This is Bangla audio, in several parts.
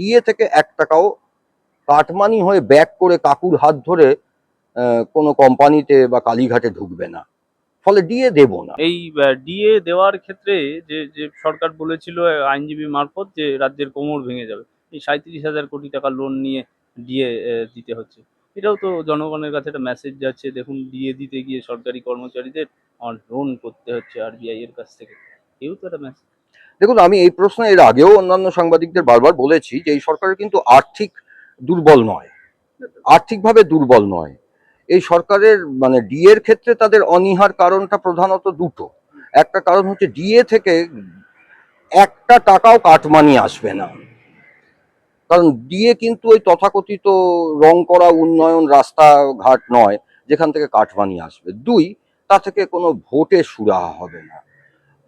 ডিএ থেকে এক টাকাও কাটমানি হয়ে ব্যাক করে কাকুর হাত ধরে কোনো কোম্পানিতে বা কালীঘাটে ঢুকবে না। ফলে ডিএ দেব না। এই ডিএ দেওয়ার ক্ষেত্রে যে যে সরকার বলেছিল আইনজীবী মারফত যে রাজ্যের কোমর ভেঙে যাবে, এই সাঁত্রিশ হাজার কোটি টাকা লোন নিয়ে ডিএ দিতে হচ্ছে। এটাও তো জনগণের কাছে একটা মেসেজ যাচ্ছে, দেখুন ডিএ দিতে গিয়ে সরকারি কর্মচারীদের লোন করতে হচ্ছে আরবিআই এর কাছ থেকে। এও তো একটা মেসেজ দেখুন, আমি এই প্রশ্ন এর আগেও অন্যান্য সাংবাদিকদের বারবার বলেছি যে এই সরকারের কিন্তু আর্থিক দুর্বল নয়। আর্থিকভাবে দুর্বল নয়। এই সরকারের মানে ডিএর ক্ষেত্রে তাদের অনীহার কারণটা প্রধানত দুটো। একটা কারণ হচ্ছে ডিএ থেকে একটা টাকাও কাটমানি আসবে না। কারণ ডিএ কিন্তু ওই তথাকথিত রং করা উন্নয়ন রাস্তাঘাট নয়, যেখান থেকে কাটমানি আসবে। দুই, তা থেকে কোনো ভোটে সুরাহা হবে না।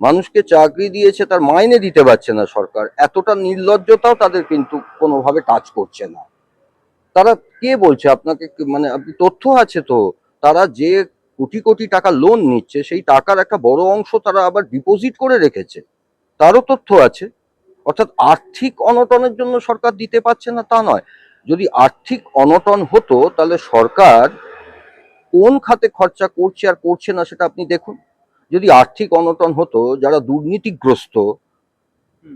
মানুষকে চাকরি দিয়েছে তার মাইনে দিতে পারছে না সরকার। এতটা নির্লজ্জতাও তাদের কিন্তু কোনোভাবে টাচ করছে না। তারা কে বলছে আপনাকে মানে আপনি তথ্য আছে তো, তারা যে কোটি কোটি টাকা লোন নিচ্ছে, সেই টাকার একটা বড় অংশ তারা আবার ডিপোজিট করে রেখেছে। তারও তথ্য আছে। অর্থাৎ আর্থিক অনটনের জন্য সরকার দিতে পারছে না তা নয়। যদি আর্থিক অনটন হতো, তাহলে সরকার কোন খাতে খরচা করছে আর করছে না সেটা আপনি দেখুন। যদি আর্থিক অনটন হতো যারা দুর্নীতিগ্রস্ত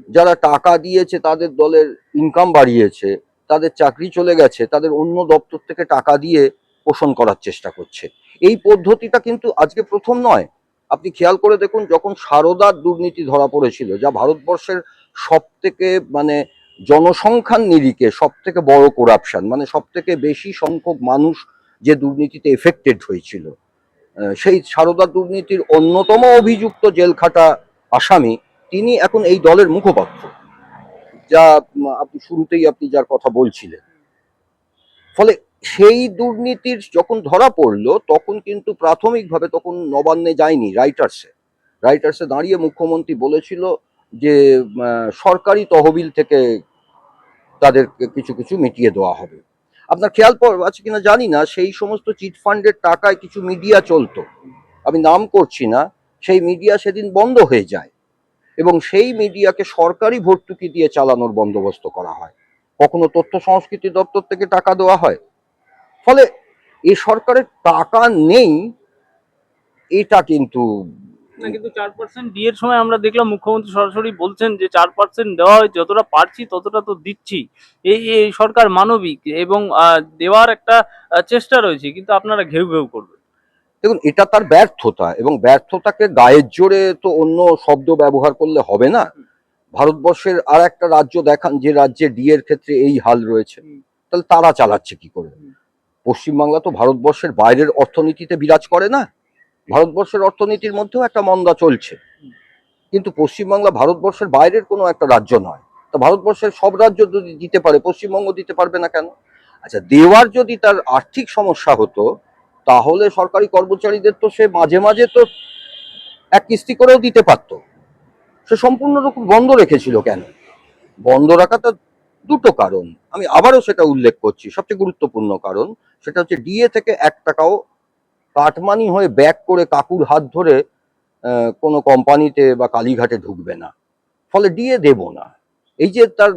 যারা টাকা দিয়েছে তাদের দলের ইনকাম বাড়িয়েছে তাদের চাকরি চলে গেছে তাদের অন্য দপ্তর থেকে টাকা দিয়ে পোষণ করার চেষ্টা করছে। এই পদ্ধতিটা কিন্তু আজকে প্রথম নয়। আপনি খেয়াল করে দেখুন যখন সারদার দুর্নীতি ধরা পড়েছিল যা ভারতবর্ষের সব থেকে মানে জনসংখ্যার নিরিখে সব থেকে বড় করাপশন মানে সব থেকে বেশি সংখ্যক মানুষ যে দুর্নীতিতে এফেক্টেড হয়েছিল। সেই সারদা দুর্নীতির অন্যতম অভিযুক্ত জেলখাটা আসামি, তিনি এখন এই দলের মুখপাত্র, যা আপনি শুরুতেই আপনি যার কথা বলছিলেন। ফলে সেই দুর্নীতির যখন ধরা পড়ল, তখন কিন্তু প্রাথমিকভাবে তখন নবান্নে যায়নি রাইটার্সে। রাইটার্সে দাঁড়িয়ে মুখ্যমন্ত্রী বলেছিল যে সরকারি তহবিল থেকে তাদেরকে কিছু কিছু মিটিয়ে দেওয়া হবে। আপনার খেয়াল আছে কিনা জানি না, সেই সমস্ত চিট ফান্ডের টাকায় কিছু মিডিয়া চলতো। আমি নাম করছি না, সেই মিডিয়া সেদিন বন্ধ হয়ে যায়। এবং সেই মিডিয়াকে সরকারি ভর্তুকি দিয়ে চালানোর বন্দোবস্ত করা হয়। কখনো তথ্য সংস্কৃতি দপ্তর থেকে টাকা দেওয়া হয়। ফলে এ সরকারের টাকা নেই, এটা কিন্তু না কিন্তু চার পার্সেন্ট ডিএর সময় আমরা দেখলাম মুখ্যমন্ত্রী সরাসরি বলছেন যে চার পার্সেন্ট দেওয়া হয় যতটা পারছি ততটা তো দিচ্ছি। এই এই সরকার মানবিক এবং দেওয়ার একটা চেষ্টা রয়েছে কিন্তু আপনারা ঘেউ ঘেউ করবেন। দেখুন এটা তার ব্যর্থতা এবং ব্যর্থতাকে গায়ের জোরে তো অন্য শব্দ ব্যবহার করলে হবে না। ভারতবর্ষের আর একটা রাজ্য দেখান যে রাজ্যে ডিএর ক্ষেত্রে এই হাল রয়েছে। তাহলে তারা চালাচ্ছে কি করে? পশ্চিমবাংলা তো ভারতবর্ষের বাইরের অর্থনীতিতে বিরাজ করে না। ভারতবর্ষের অর্থনীতির মধ্যেও একটা মন্দা চলছে। কিন্তু পশ্চিমবাংলা ভারতবর্ষের বাইরের কোনো একটা রাজ্য নয়। তো ভারতবর্ষের সব রাজ্য যদি দিতে পারে, পশ্চিমবঙ্গ দিতে পারবে না কেন? আচ্ছা দেওয়ার যদি তার আর্থিক সমস্যা হতো, তাহলে সরকারি কর্মচারীদের তো সে মাঝে মাঝে তো এক কিস্তি করেও দিতে পারতো। সে সম্পূর্ণরূপে বন্ধ রেখেছিল কেন? বন্ধ রাখা তো দুটো কারণ। আমি আবারও সেটা উল্লেখ করছি। সবচেয়ে গুরুত্বপূর্ণ কারণ, সেটা হচ্ছে ডিএ থেকে এক টাকাও কাটমানি হয়ে ব্যাক করে কাকুর হাত ধরে কোনো কোম্পানিতে বা কালীঘাটে ঢুকবে না। ফলে দিয়ে দেব না। এই যে তার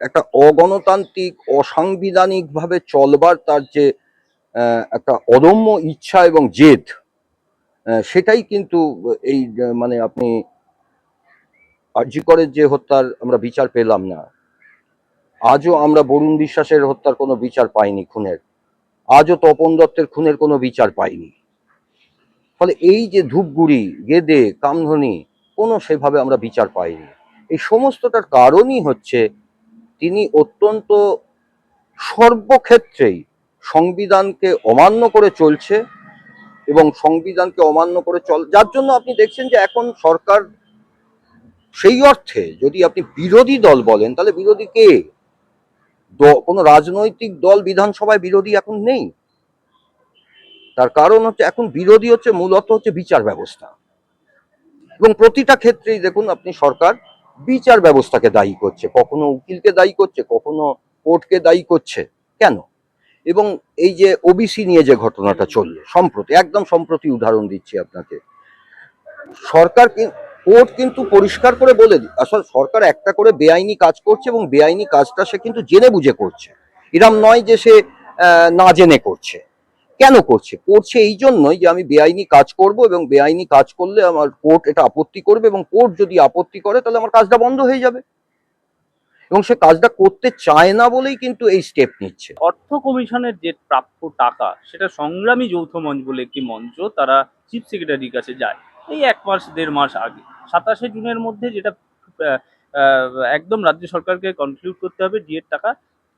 একটা অগণতান্ত্রিক, অসাংবিধানিকভাবে চলবার তার যে একটা অদম্য ইচ্ছা এবং জেদ সেটাই কিন্তু এই মানে আপনি আর্যিকরের যে হত্যার আমরা বিচার পেলাম না। আজও আমরা বরুণ বিশ্বাসের হত্যার কোনো বিচার পাইনি খুনের। আজও তপন দত্তের খুনের কোনো বিচার পাইনি। ফলে এই যে ধূপগুড়ি, গেদে, কামধনি, কোনো সেভাবে আমরা বিচার পাইনি। এই সমস্তটার কারণই হচ্ছে তিনি অত্যন্ত সর্বক্ষেত্রেই সংবিধানকে অমান্য করে চলছে এবং সংবিধানকে অমান্য করে চল যার জন্য আপনি দেখছেন যে এখন সরকার সেই অর্থে যদি আপনি বিরোধী দল বলেন, তাহলে বিরোধী কে? কোনো রাজনৈতিক দল বিধানসভায় বিরোধী এখন নেই। তার কারণ হচ্ছে, এখন বিরোধী হচ্ছে মূলত হচ্ছে বিচার ব্যবস্থা। এবং প্রতিটা ক্ষেত্রেই দেখুন আপনি সরকার বিচার ব্যবস্থাকে দায়ী করছে। কখনো উকিলকে দায়ী করছে, কখনো কোর্টকে দায়ী করছে। কেন? এবং এই যে ওবিসি নিয়ে যে ঘটনাটা চলল, সম্প্রতি, একদম সম্প্রতি উদাহরণ দিচ্ছি আপনাকে। সরকার কোর্ট কিন্তু পরিষ্কার করে বলে দি- আসলে সরকার একটা করে বেআইনি কাজ করছে এবং বেআইনি কাজটা সে কিন্তু জেনে বুঝে করছে। এরম নয় যে সে না জেনে করছে। কেন করছে? করছে এই জন্যই যে আমি বেআইনি কাজ করব এবং বেআইনি কাজ করলে আমার কোর্ট এটা আপত্তি করবে এবং কোর্ট যদি আপত্তি করে তাহলে আমার কাজটা বন্ধ হয়ে যাবে। এবং সে কাজটা করতে চায় না বলেই কিন্তু এই স্টেপ নিচ্ছে। অর্থ কমিশনের যে প্রাপ্য টাকা, সেটা সংগ্রামী যৌথ মঞ্চ বলে একটি মঞ্চ, তারা চিফ সেক্রেটারির কাছে যায়। এই এক মাস, দেড় মাস আগে। সাতাশে জুনের মধ্যে যেটা একদম রাজ্য সরকারকে কনক্লুড করতে হবে ডিএর টাকা।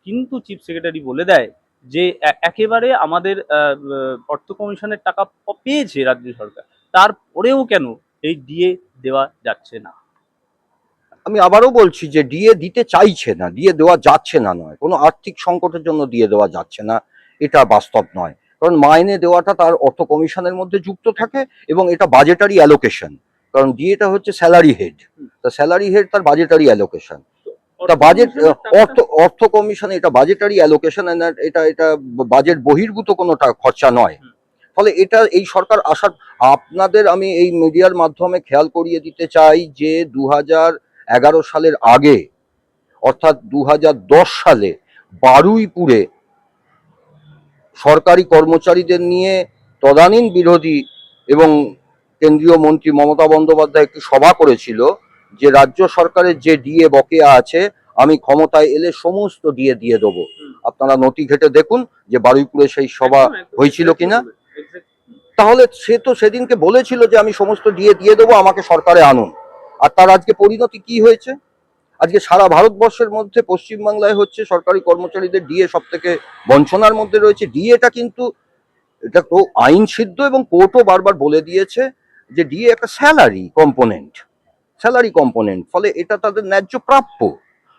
কিন্তু চিফ সেক্রেটারি বলে দেয় যে একেবারে আমাদের অর্থ কমিশনের টাকা পেয়েছে রাজ্য সরকার। তারপরেও কেন এই ডিএ দেওয়া যাচ্ছে না? আমি আবারও বলছি যে ডিএ দিতে চাইছে না ডিএ দেওয়া যাচ্ছে না নয়। কোনো আর্থিক সংকটের জন্য দিয়ে দেওয়া যাচ্ছে না, এটা বাস্তব নয়। কারণ মাইনে দেওয়াটা তার অর্থ কমিশনের মধ্যে যুক্ত থাকে এবং এটা বাজেটারি অ্যালোকেশন কারণ ডিএটা হচ্ছে স্যালারি হেড তা স্যালারি হেড তার বাজেটারি অ্যালোকেশন তা বাজেট অর্থ অর্থ কমিশনে এটা বাজেটারি অ্যালোকেশন এটা এটা বাজেট বহির্ভূত কোনো খরচা নয়। ফলে এটা এই সরকার আসার আপনাদের আমি এই মিডিয়ার মাধ্যমে খেয়াল করিয়ে দিতে চাই যে দু এগারো সালের আগে অর্থাৎ দু হাজার দশ সালে বারুইপুরে সরকারি কর্মচারীদের নিয়ে তদানীন বিরোধী এবং কেন্দ্রীয় মন্ত্রী মমতা বন্দ্যোপাধ্যায় একটি সভা করেছিল যে রাজ্য সরকারের যে ডিএ বকেয়া আছে আমি ক্ষমতায় এলে সমস্ত ডিএ দিয়ে দেবো। আপনারা নথি ঘেটে দেখুন যে বারুইপুরে সেই সভা। হয়েছিল কিনা? তাহলে সে তো সেদিনকে বলেছিল যে আমি সমস্ত ডিএ দিয়ে দেবো আমাকে সরকারে আনুন আর তার আজকে পরিণতি কি হয়েছে আজকে সারা ভারতবর্ষের মধ্যে পশ্চিমবাংলায় হচ্ছে সরকারি কর্মচারীদের ডিএ সব থেকে বঞ্চনার মধ্যে রয়েছে। ডিএটা কিন্তু এটা তো আইন সিদ্ধ এবং কোর্টও বারবার বলে দিয়েছে যে ডিএ একটা স্যালারি কম্পোনেন্ট স্যালারি কম্পোনেন্ট। ফলে এটা তাদের ন্যায্য প্রাপ্য।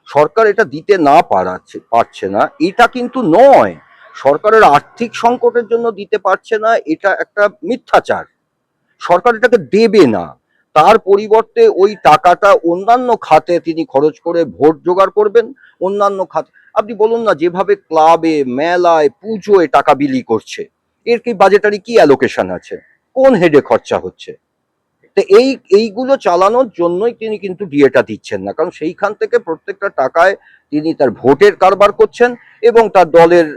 সরকার এটা দিতে না পারাচ্ছে, পারছে না। এটা কিন্তু নয়, সরকারের আর্থিক সংকটের জন্য দিতে পারছে না, এটা একটা মিথ্যাচার। সরকার এটাকে দেবে না। তার পরিবর্তে ওই টাকাটা অন্যান্য খাতে তিনি খরচ করে ভোট জোগাড় করবেন, অন্যান্য খাতে আপনি বলুন না, যেভাবে ক্লাবে, মেলায়, পুজোয় টাকা বিলি করছে, এর কি বাজেটারি কি অ্যালোকেশন আছে? কোন হেডে খরচা হচ্ছে? তো এই, এইগুলো চালানোর জন্যই তিনি কিন্তু ডিএটা দিচ্ছেন না, কারণ সেইখান থেকে প্রত্যেকটা টাকায় তিনি তার ভোটের কারবার করছেন এবং তার দলের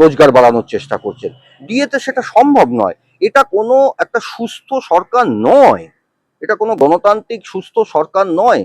রোজগার বাড়ানোর চেষ্টা করছেন। ডিএতে সেটা সম্ভব নয়। এটা কোনো একটা সুস্থ সরকার নয়। এটা কোনো গণতান্ত্রিক সুস্থ সরকার নয়।